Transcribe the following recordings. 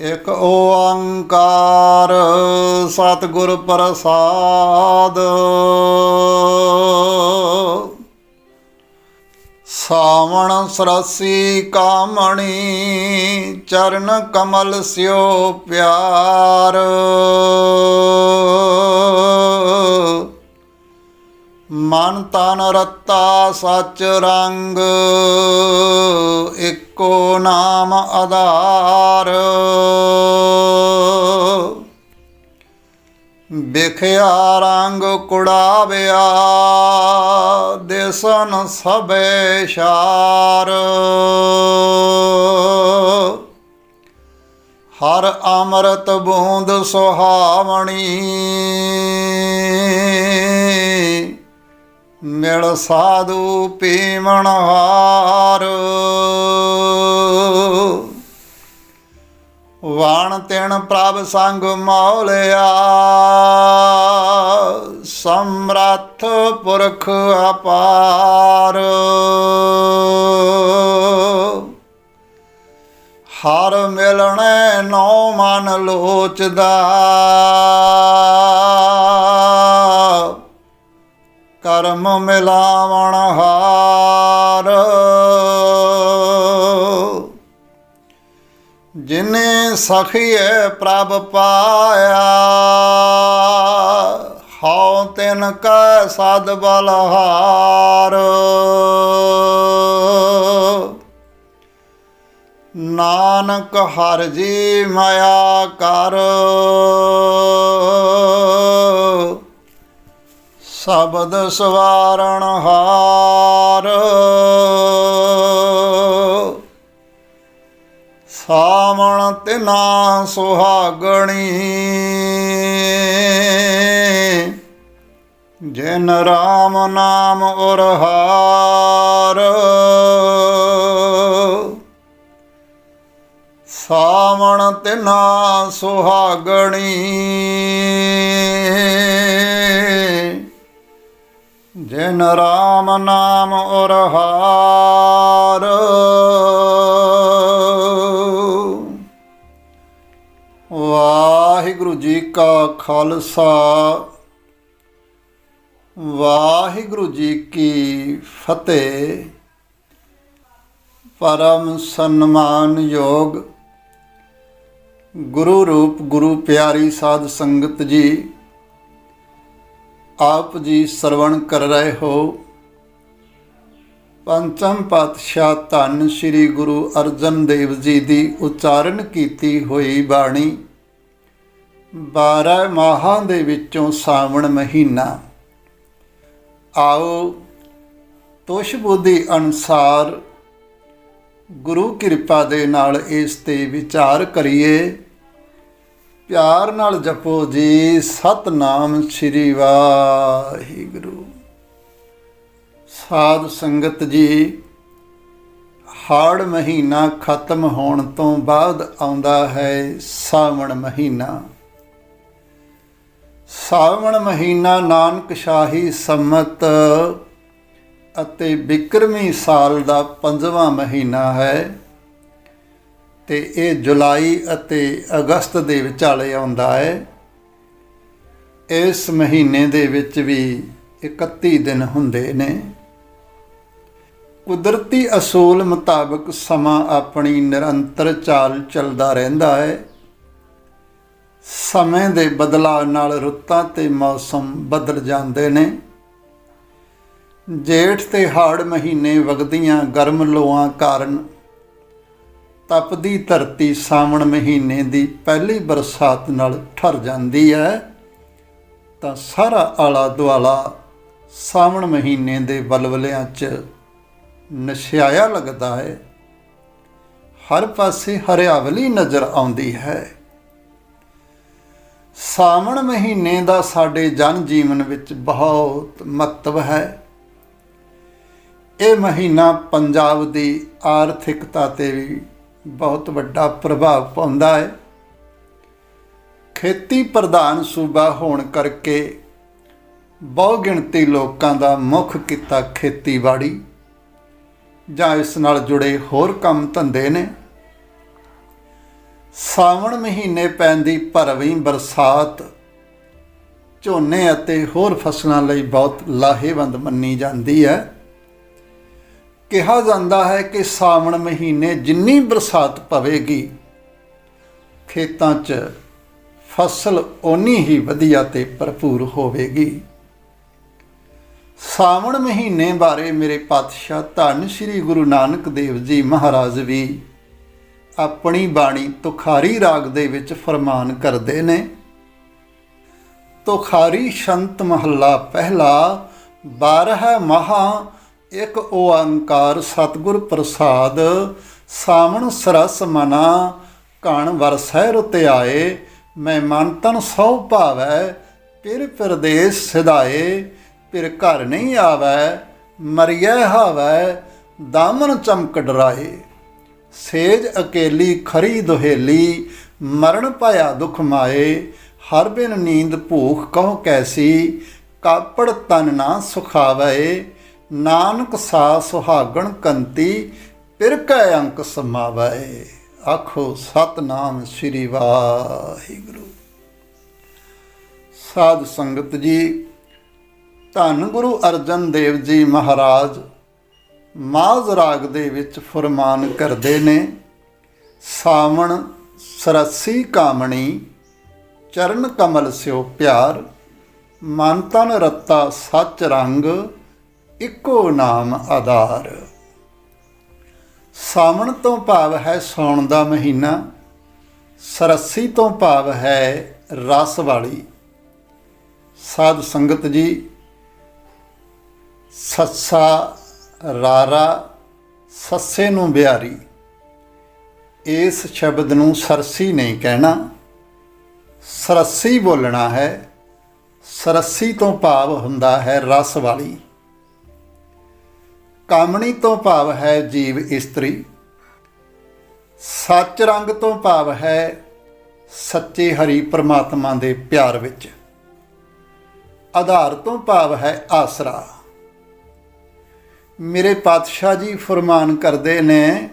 ਇਕ ਓੰਕਾਰ ਸਤਿਗੁਰ ਪ੍ਰਸਾਦ। ਸਾਵਣ ਸਰਸੀ ਕਾਮਣੀ ਚਰਨ ਕਮਲ ਸਿਓ ਪਿਆਰ। ਮਨ ਤਨ ਰਤਾ ਸਚ ਰੰਗ, ਇੱਕੋ ਨਾਮ ਆਧਾਰ। ਵਿਖਿਆ ਰੰਗ ਕੁੜਾਵਿਆ, ਦੇਸਨ ਸਭੇ ਸ਼ਾਰ। ਹਰ ਅੰਮ੍ਰਿਤ ਬੂੰਦ ਸੁਹਾਵਣੀ ਮਿਲ ਸਾਧੂ ਪੀਵਣ ਹਾਰ। ਵਾਣ ਤਿਣ ਪ੍ਰਭ ਸੰਗ ਮੌਲਿਆ, ਸਮਰੱਥ ਪੁਰਖ ਅਪਾਰ। ਹਰ ਮਿਲਣੇ ਨੌ ਮਨ ਲੋਚਦਾ। ਕਰਮ ਮਿਲਾਵਣ ਹਾਰ। ਜਿਨੇ ਸਖੀਏ ਪ੍ਰਭ ਪਾਇਆ, ਹਉ ਤਿਨ ਕੈ ਸਦ ਬਲਹਾਰ। ਨਾਨਕ ਹਰ ਜੀ ਮਾਇਆ ਕਰ। ਸ਼ਬਦ ਸਵਾਰਣ ਹਾਰ। ਸਾਵਣ ਤਿਨਾ ਸੁਹਾਗਣੀ। ਜਿਨ ਰਾਮ ਨਾਮ ਉਰਹਾਰ ਸਾਵਣ ਤਿਨਾ ਸੁਹਾਗਣੀ। ਜਿਨ ਰਾਮ ਨਾਮ ਉਰਹਾਰ। ਵਾਹਿਗੁਰੂ ਜੀ ਕਾ ਖਾਲਸਾ, ਵਾਹਿਗੁਰੂ ਜੀ ਕੀ ਫਤਿਹ। ਪਰਮ ਸਨਮਾਨ ਯੋਗ ਗੁਰੂ ਰੂਪ ਗੁਰੂ ਪਿਆਰੀ ਸਾਧ ਸੰਗਤ ਜੀ। ਆਪ ਜੀ ਸਰਵਣ ਕਰ ਰਹੇ ਹੋ। ਪੰਚਮ ਪਾਤਸ਼ਾਹ ਧੰਨ ਸ੍ਰੀ ਗੁਰੂ ਅਰਜਨ ਦੇਵ ਜੀ ਦੀ ਉਚਾਰਨ ਕੀਤੀ ਹੋਈ ਬਾਣੀ 12 ਮਾਹਾਂ ਦੇ ਵਿੱਚੋਂ ਸਾਵਣ ਮਹੀਨਾ। ਆਓ ਤੋਸ਼ ਬੁੱਧੀ ਅਨਸਾਰ ਗੁਰੂ ਕਿਰਪਾ ਦੇ ਨਾਲ ਇਸ ਤੇ ਵਿਚਾਰ ਕਰੀਏ। ਪਿਆਰ ਨਾਲ ਜਪੋ ਜੀ। ਸਤਨਾਮ ਸ੍ਰੀ ਵਾਹਿਗੁਰੂ। ਸਾਧ ਸੰਗਤ ਜੀ, ਹਾੜ ਮਹੀਨਾ ਖਤਮ ਹੋਣ ਤੋਂ ਬਾਅਦ ਆਉਂਦਾ ਹੈ ਸਾਵਣ ਮਹੀਨਾ। ਸਾਵਣ ਮਹੀਨਾ ਨਾਨਕ ਸ਼ਾਹੀ ਸੰਮਤ ਅਤੇ ਬਿਕਰਮੀ ਸਾਲ ਦਾ ਪੰਜਵਾਂ ਮਹੀਨਾ ਹੈ। ਤੇ ਇਹ ਜੁਲਾਈ ਅਤੇ ਅਗਸਤ ਦੇ ਵਿਚਾਲੇ ਆਉਂਦਾ ਹੈ। ਇਸ ਮਹੀਨੇ ਦੇ ਵਿੱਚ ਵੀ 31 ਦਿਨ ਹੁੰਦੇ ਨੇ। ਕੁਦਰਤੀ ਅਸੂਲ ਮੁਤਾਬਕ ਸਮਾਂ ਆਪਣੀ ਨਿਰੰਤਰ ਚਾਲ ਚੱਲਦਾ ਰਹਿੰਦਾ ਹੈ। ਸਮੇਂ ਦੇ ਬਦਲਾਅ ਨਾਲ ਰੁੱਤਾਂ ਤੇ ਮੌਸਮ ਬਦਲ ਜਾਂਦੇ ਨੇ। ਜੇਠ ਤੇ ਹਾੜ ਮਹੀਨੇ ਵਗਦੀਆਂ ਗਰਮ ਲੋਆਂ ਕਾਰਨ ਤਪਦੀ ਧਰਤੀ ਸਾਵਣ ਮਹੀਨੇ ਦੀ ਪਹਿਲੀ ਬਰਸਾਤ ਨਾਲ ਠਰ ਜਾਂਦੀ ਹੈ, ਤਾਂ ਸਾਰਾ ਆਲਾ ਦੁਆਲਾ ਸਾਵਣ ਮਹੀਨੇ ਦੇ ਬਲਵਲਿਆਂ 'ਚ ਨਸ਼ਿਆਇਆ ਲੱਗਦਾ ਹੈ। ਹਰ ਪਾਸੇ ਹਰਿਆਵਲੀ ਨਜ਼ਰ ਆਉਂਦੀ ਹੈ। ਸਾਵਣ ਮਹੀਨੇ ਦਾ ਸਾਡੇ ਜਨ ਜੀਵਨ ਵਿੱਚ ਬਹੁਤ ਮਹੱਤਵ ਹੈ। ਇਹ ਮਹੀਨਾ ਪੰਜਾਬ ਦੀ ਆਰਥਿਕਤਾ ਤੇ ਵੀ ਬਹੁਤ ਵੱਡਾ ਪ੍ਰਭਾਵ ਪਾਉਂਦਾ ਹੈ। ਖੇਤੀ ਪ੍ਰਧਾਨ ਸੂਬਾ ਹੋਣ ਕਰਕੇ ਬਹੁ ਗਿਣਤੀ ਲੋਕਾਂ ਦਾ ਮੁੱਖ ਕਿੱਤਾ ਖੇਤੀਬਾੜੀ ਜਾਂ ਇਸ ਨਾਲ ਜੁੜੇ ਹੋਰ ਕੰਮ ਧੰਦੇ ਨੇ। ਸਾਵਣ ਮਹੀਨੇ ਪੈਂਦੀ ਭਰਵੀਂ ਬਰਸਾਤ ਝੋਨੇ ਅਤੇ ਹੋਰ ਫਸਲਾਂ ਲਈ ਬਹੁਤ ਲਾਹੇਵੰਦ ਮੰਨੀ ਜਾਂਦੀ ਹੈ। ਕਿਹਾ ਜਾਂਦਾ ਹੈ ਕਿ ਸਾਵਣ ਮਹੀਨੇ ਜਿੰਨੀ ਬਰਸਾਤ ਪਵੇਗੀ, ਖੇਤਾਂ 'ਚ ਫਸਲ ਓਨੀ ਹੀ ਵਧੀਆ ਤੇ ਭਰਪੂਰ ਹੋਵੇਗੀ। ਸਾਵਣ ਮਹੀਨੇ ਬਾਰੇ ਮੇਰੇ ਪਾਤਸ਼ਾਹ ਧੰਨ ਸ੍ਰੀ ਗੁਰੂ ਨਾਨਕ ਦੇਵ ਜੀ ਮਹਾਰਾਜ ਵੀ ਆਪਣੀ ਬਾਣੀ ਤੁਖਾਰੀ ਰਾਗ ਦੇ ਵਿੱਚ ਫਰਮਾਨ ਕਰਦੇ ਨੇ, ਤੁਖਾਰੀ ਸ਼ੰਤ ਮਹੱਲਾ ਪਹਿਲਾ 12 ਮਹਾ ਇੱਕ ਓੰਕਾਰ ਸਤਿਗੁਰ ਪ੍ਰਸਾਦ, ਸਾਵਣ ਸਰਸ ਮਨਾ ਕਣ ਵਰਸੈ ਰੁਤ ਆਏ ਮੈਂ ਮਨ ਤਨ ਸੌ ਭਾਵੈ, ਪਿਰ ਪਰਦੇਸ ਸਿਧਾਏ, ਪਿਰ ਘਰ ਨਹੀਂ ਆਵੈ, ਮਰਿਐ ਹਾਵੈ, ਦਾਮਨ ਚਮਕ ਡਰਾਏ ਸੇਜ ਅਕੇਲੀ ਖਰੀ ਦੁਹੇਲੀ, ਮਰਨ ਭਇਆ ਦੁਖ ਮਾਏ, ਹਰ ਬਿਨ ਨੀਂਦ ਭੂਖ ਕਹੋ ਕੈਸੀ, ਕਾਪੜ ਤਨ ਨਾ ਸੁਖਾਵੇ ਨਾਨਕ ਸਾ ਸੁਹਾਗਣ ਕੰਤੀ ਪਿਰ ਕੈ ਅੰਕ ਸਮਾਵੇ। ਆਖੋ, ਸਤਨਾਮ ਸ੍ਰੀ ਵਾਹਿਗੁਰੂ। ਸਾਧ ਸੰਗਤ ਜੀ, ਧੰਨ ਗੁਰੂ ਅਰਜਨ ਦੇਵ ਜੀ ਮਹਾਰਾਜ, ਮਾਜ਼ ਰਾਗ ਦੇ ਵਿੱਚ ਫਰਮਾਨ ਕਰਦੇ ਨੇ, ਸਾਵਣ ਸਰਸੀ ਕਾਮਣੀ, ਚਰਨ ਕਮਲ ਸਿਓ ਪਿਆਰ, ਮਨ ਤਨ ਰੱਤਾ ਸੱਚ ਰੰਗ ਇੱਕੋ ਨਾਮ ਆਧਾਰ। ਸਾਵਣ ਤੋਂ ਭਾਵ ਹੈ ਸੌਣ ਦਾ ਮਹੀਨਾ, ਸਰਸੀ ਤੋਂ ਭਾਵ ਹੈ ਰਸ ਵਾਲੀ। ਸਾਧ ਸੰਗਤ ਜੀ, ਸੱਸਾ ਰਾਰਾ ਸੱਸੇ ਨੂੰ ਬਿਆਰੀ ਇਸ ਸ਼ਬਦ ਨੂੰ ਸਰਸੀ ਨਹੀਂ ਕਹਿਣਾ। ਸਰਸੀ ਬੋਲਣਾ ਹੈ, ਸਰਸੀ ਤੋਂ ਭਾਵ ਹੁੰਦਾ ਹੈ ਰਸ ਵਾਲੀ। ਕਾਮਣੀ ਤੋਂ ਭਾਵ ਹੈ ਜੀਵ ਇਸਤਰੀ। ਸੱਚ ਰੰਗ ਤੋਂ ਭਾਵ ਹੈ ਸੱਚੇ ਹਰੀ ਪ੍ਰਮਾਤਮਾ ਦੇ ਪਿਆਰ ਵਿੱਚ। ਆਧਾਰ ਤੋਂ ਭਾਵ ਹੈ ਆਸਰਾ। ਮੇਰੇ ਪਾਤਸ਼ਾਹ ਜੀ ਫਰਮਾਨ ਕਰਦੇ ਨੇ,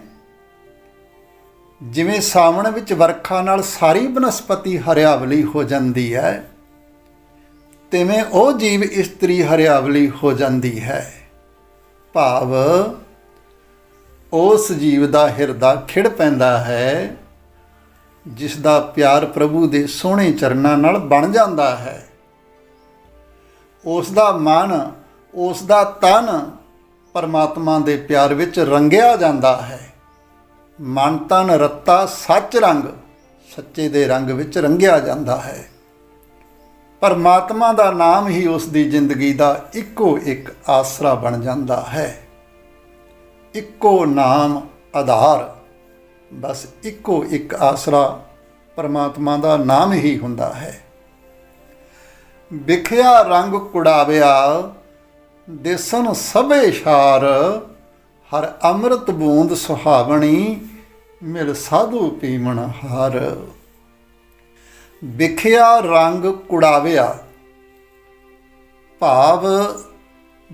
ਜਿਵੇਂ ਸਾਵਣ ਵਿੱਚ ਵਰਖਾ ਨਾਲ ਸਾਰੀ ਬਨਸਪਤੀ ਹਰਿਆਵਲੀ ਹੋ ਜਾਂਦੀ ਹੈ, ਤਿਵੇਂ ਉਹ ਜੀਵ ਇਸਤਰੀ ਹਰਿਆਵਲੀ ਹੋ ਜਾਂਦੀ ਹੈ। ਭਾਵ ਉਸ ਜੀਵ ਦਾ ਹਿਰਦਾ ਖਿੜ ਪੈਂਦਾ ਹੈ ਜਿਸ ਦਾ ਪਿਆਰ ਪ੍ਰਭੂ ਦੇ ਸੋਹਣੇ ਚਰਨਾਂ ਨਾਲ ਬਣ ਜਾਂਦਾ ਹੈ। ਉਸ ਦਾ ਮਨ ਉਸ ਦਾ ਤਨ ਪਰਮਾਤਮਾ ਦੇ ਪਿਆਰ ਵਿੱਚ ਰੰਗਿਆ ਜਾਂਦਾ ਹੈ। ਮਨ ਤਨ ਰੱਤਾ, ਸੱਚ ਰੰਗ ਸੱਚੇ ਦੇ ਰੰਗ ਵਿੱਚ ਰੰਗਿਆ ਜਾਂਦਾ ਹੈ। ਪਰਮਾਤਮਾ ਦਾ ਨਾਮ ਹੀ ਉਸ ਦੀ ਜ਼ਿੰਦਗੀ ਦਾ ਇੱਕੋ ਇੱਕ ਆਸਰਾ ਬਣ ਜਾਂਦਾ ਹੈ। ਇੱਕੋ ਨਾਮ ਆਧਾਰ, ਬਸ ਇੱਕੋ ਇੱਕ ਆਸਰਾ ਪਰਮਾਤਮਾ ਦਾ ਨਾਮ ਹੀ ਹੁੰਦਾ ਹੈ। ਵਿਖਿਆ ਰੰਗ ਕੁੜਾਵਿਆ ਦਿਸਨ ਸਭੇ ਸ਼ਾਰ, ਹਰ ਅੰਮ੍ਰਿਤ ਬੂੰਦ ਸੁਹਾਵਣੀ, ਮਿਲ ਸਾਧੂ ਪੀਮਣ ਹਾਰ। ਵਿਖਿਆ ਰੰਗ ਕੁੜਾਵਿਆ। ਭਾਵ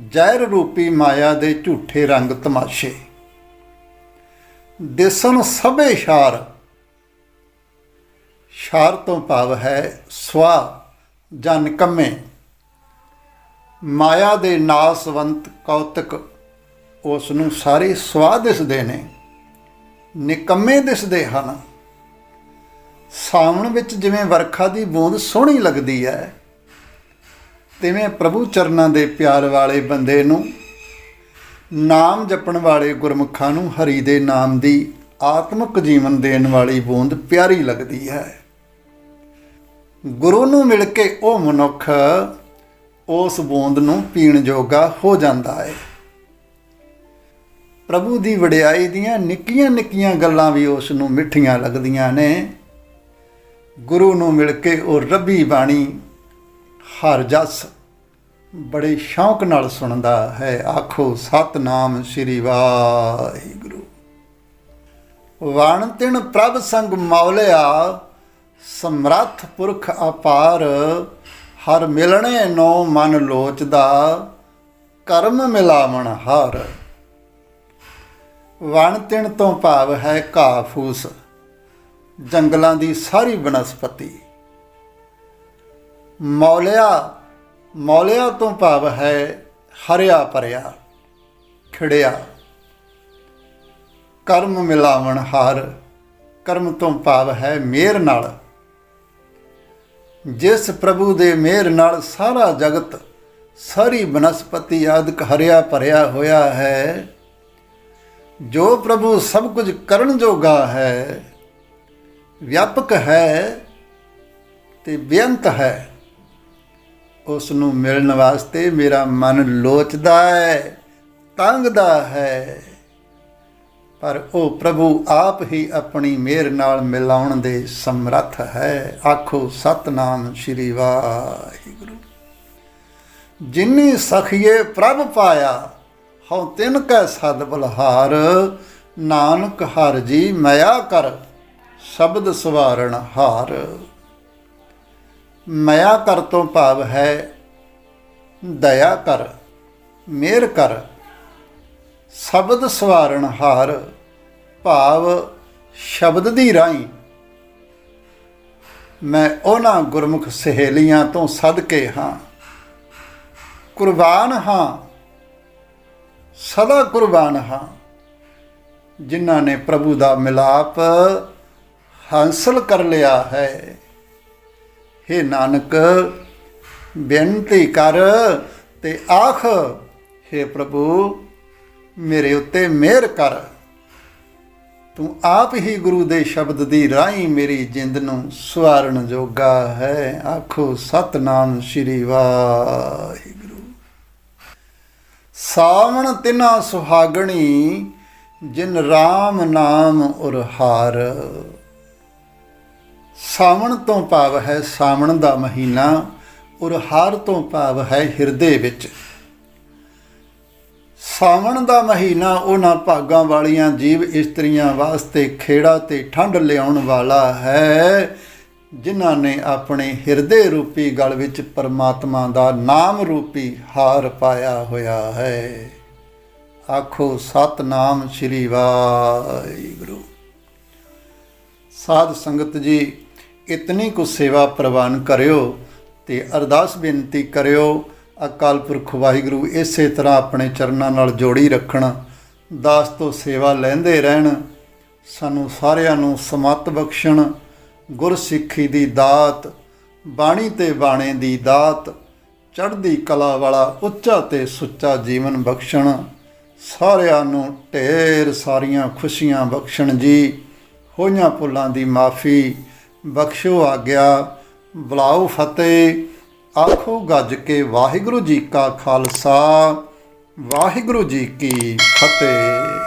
ਜ਼ਹਿਰ ਰੂਪੀ ਮਾਇਆ ਦੇ ਝੂਠੇ ਰੰਗ ਤਮਾਸ਼ੇ। ਦਿਸਨ ਸਭੇ ਸ਼ਾਰ। ਸ਼ਾਰ ਤੋਂ ਭਾਵ ਹੈ ਸਵਾ ਜਾਂ ਨਿਕੰਮੇ ਮਾਇਆ ਦੇ ਨਾਸਵੰਤ ਕੌਤਕ ਉਸ ਨੂੰ ਸਾਰੇ ਸਵਾ ਦਿਸਦੇ ਨੇ, ਨਿਕੰਮੇ ਦਿਸਦੇ ਹਨ। ਸਾਵਣ ਵਿੱਚ ਜਿਵੇਂ ਵਰਖਾ ਦੀ ਬੂੰਦ ਸੋਹਣੀ ਲੱਗਦੀ ਹੈ, ਤਿਵੇਂ ਪ੍ਰਭੂ ਚਰਨਾਂ ਦੇ ਪਿਆਰ ਵਾਲੇ ਬੰਦੇ ਨੂੰ, ਨਾਮ ਜਪਣ ਵਾਲੇ ਗੁਰਮੁਖਾਂ ਨੂੰ ਹਰੀ ਦੇ ਨਾਮ ਦੀ ਆਤਮਿਕ ਜੀਵਨ ਦੇਣ ਵਾਲੀ ਬੂੰਦ ਪਿਆਰੀ ਲੱਗਦੀ ਹੈ। ਗੁਰੂ ਨੂੰ ਮਿਲ ਕੇ ਉਹ ਮਨੁੱਖ ਉਸ ਬੂੰਦ ਨੂੰ ਪੀਣ ਜੋਗਾ ਹੋ ਜਾਂਦਾ ਹੈ। ਪ੍ਰਭੂ ਦੀ ਵਡਿਆਈ ਦੀਆਂ ਨਿੱਕੀਆਂ ਨਿੱਕੀਆਂ ਗੱਲਾਂ ਵੀ ਉਸ ਨੂੰ ਮਿੱਠੀਆਂ ਲੱਗਦੀਆਂ ਨੇ। ਗੁਰੂ ਨੂੰ ਮਿਲ ਕੇ ਉਹ ਰੱਬੀ ਬਾਣੀ ਹਰ ਜਸ ਬੜੇ ਸ਼ੌਂਕ ਨਾਲ ਸੁਣਦਾ ਹੈ। ਆਖੋ, ਸਤਨਾਮ ਸ੍ਰੀ ਵਾਹਿਗੁਰੂ। ਵਣ ਤਿਣ ਪ੍ਰਭ ਸੰਗ ਮੌਲਿਆ, ਸਮਰੱਥ ਪੁਰਖ ਅਪਾਰ, ਹਰ ਮਿਲਣੇ ਨੋ ਮਨ ਲੋਚਦਾ, ਕਰਮ ਮਿਲਾਵਣ ਹਾਰ। ਵਣ ਤਿਣ ਤੋਂ ਭਾਵ ਹੈ ਘਾਹ ਫੂਸ। ਜੰਗਲਾਂ ਦੀ ਸਾਰੀ ਬਨਸਪਤੀ। ਮੌਲਿਆ ਮੌਲਿਆ ਤੋਂ ਭਾਵ ਹੈ ਹਰਿਆ ਭਰਿਆ, ਖਿੜਿਆ। ਕਰਮ ਮਿਲਾਵਣ ਹਾਰ, ਕਰਮ ਤੋਂ ਭਾਵ ਹੈ ਮੇਰ ਨਾਲ। ਜਿਸ ਪ੍ਰਭੂ ਦੇ ਮੇਰ ਨਾਲ ਸਾਰਾ ਜਗਤ, ਸਾਰੀ ਬਨਸਪਤੀ ਆਦਿਕ ਹਰਿਆ ਭਰਿਆ ਹੋਇਆ ਹੈ, ਜੋ ਪ੍ਰਭੂ ਸਭ ਕੁਝ ਕਰਨ ਜੋਗਾ ਹੈ ਵਿਆਪਕ ਹੈ ਤੇ ਬੇਅੰਤ ਹੈ। ਉਸ ਨੂੰ ਮਿਲਣ ਵਾਸਤੇ ਮੇਰਾ ਮਨ ਲੋਚਦਾ ਹੈ, ਤੰਗਦਾ ਹੈ। ਪਰ ਉਹ ਪ੍ਰਭੂ ਆਪ ਹੀ ਆਪਣੀ ਮਿਹਰ ਨਾਲ ਮਿਲਾਉਣ ਦੇ ਸਮਰੱਥ ਹੈ। ਆਖੋ, ਸਤਨਾਮ ਸ੍ਰੀ ਵਾਹਿਗੁਰੂ। ਜਿਨੀ ਸਖੀਏ ਪ੍ਰਭ ਪਾਇਆ, ਹਉ ਤਿਨ ਕੈ ਸਦ ਬਲਹਾਰ। ਨਾਨਕ ਹਰ ਜੀ, ਮਇਆ ਕਰ। ਸ਼ਬਦ ਸਵਾਰਣ ਹਾਰ। ਮਇਆ ਕਰ ਤੋਂ ਭਾਵ ਹੈ, ਦਇਆ ਕਰ ਮੇਰ ਕਰ। ਸ਼ਬਦ ਸਵਾਰਣ ਹਾਰ, ਭਾਵ ਸ਼ਬਦ ਦੀ ਰਾਹੀਂ। ਮੈਂ ਉਹਨਾਂ ਗੁਰਮੁਖ ਸਹੇਲੀਆਂ ਤੋਂ ਸਦਕੇ ਹਾਂ। ਕੁਰਬਾਨ ਹਾਂ, ਸਦਾ ਕੁਰਬਾਨ ਹਾਂ, ਜਿਨ੍ਹਾਂ ਨੇ ਪ੍ਰਭੂ ਦਾ ਮਿਲਾਪ ਹਾਸਲ ਕਰ ਲਿਆ ਹੈ। हे ਨਾਨਕ, ਬੇਨਤੀ ਕਰ ਤੇ ਆਖ हे ਪ੍ਰਭੂ, ਮੇਰੇ ਉੱਤੇ ਮਿਹਰ ਕਰ। ਤੂੰ ਆਪ ਹੀ ਗੁਰੂ ਦੇ ਸ਼ਬਦ ਦੀ ਰਾਹੀਂ ਮੇਰੀ ਜਿੰਦ ਨੂੰ ਸਵਾਰਨ ਜੋਗਾ ਹੈ। ਆਖੋ, ਸਤਨਾਮ ਸ੍ਰੀ ਵਾਹਿਗੁਰੂ। ਸਾਵਣ ਤਿਨਾ ਸੁਹਾਗਣੀ, ਜਿਨ RAM ਨਾਮ ਉਰਹਾਰ ਸਾਵਣ ਤੋਂ ਭਾਵ ਹੈ ਸਾਵਣ ਦਾ ਮਹੀਨਾ ਔਰ ਹਾਰ ਤੋਂ ਭਾਵ ਹੈ ਹਿਰਦੇ ਵਿੱਚ। ਸਾਵਣ ਦਾ ਮਹੀਨਾ ਉਹਨਾਂ ਭਾਗਾਂ ਵਾਲੀਆਂ ਜੀਵ ਇਸਤਰੀਆਂ ਵਾਸਤੇ ਖੇੜਾ ਤੇ ਠੰਡ ਲਿਆਉਣ ਵਾਲਾ ਹੈ, ਜਿਨ੍ਹਾਂ ਨੇ ਆਪਣੇ ਹਿਰਦੇ ਰੂਪੀ ਗਲ ਵਿੱਚ ਪਰਮਾਤਮਾ ਦਾ ਨਾਮ ਰੂਪੀ ਹਾਰ ਪਾਇਆ ਹੋਇਆ ਹੈ। ਆਖੋ, ਸਤਨਾਮ ਸ੍ਰੀ ਵਾਹਿਗੁਰੂ। ਸਾਧ ਸੰਗਤ ਜੀ ਇਤਨੀ ਕੁ ਸੇਵਾ ਪ੍ਰਵਾਨ ਕਰਿਓ ਤੇ ਅਰਦਾਸ ਬੇਨਤੀ ਕਰਿਓ, ਅਕਾਲ ਪੁਰਖ ਵਾਹਿਗੁਰੂ ਇਸੇ ਤਰ੍ਹਾਂ ਆਪਣੇ ਚਰਨਾਂ ਨਾਲ ਜੋੜੀ ਰੱਖਣ, ਦਾਸ ਤੋਂ ਸੇਵਾ ਲੈਂਦੇ ਰਹਿਣ, ਸਾਨੂੰ ਸਾਰਿਆਂ ਨੂੰ ਸਮਤ ਬਖਸ਼ਣ, ਗੁਰਸਿੱਖੀ ਦੀ ਦਾਤ, ਬਾਣੀ ਤੇ ਬਾਣੇ ਦੀ ਦਾਤ, ਚੜ੍ਹਦੀ ਕਲਾ ਵਾਲਾ ਉੱਚਾ ਤੇ ਸੁੱਚਾ ਜੀਵਨ ਬਖਸ਼ਣ, ਸਾਰਿਆਂ ਨੂੰ ਢੇਰ ਸਾਰੀਆਂ ਖੁਸ਼ੀਆਂ ਬਖਸ਼ਣ ਜੀ, ਹੋਈਆਂ ਭੁੱਲਾਂ ਦੀ ਮਾਫੀ ਬਖਸ਼ੋ ਆਗਿਆ, ਬੁਲਾਓ ਫਤਿਹ, ਆਖੋ ਗੱਜ ਕੇ ਵਾਹਿਗੁਰੂ ਜੀ ਕਾ ਖਾਲਸਾ, ਵਾਹਿਗੁਰੂ ਜੀ ਕੀ ਫਤਿਹ।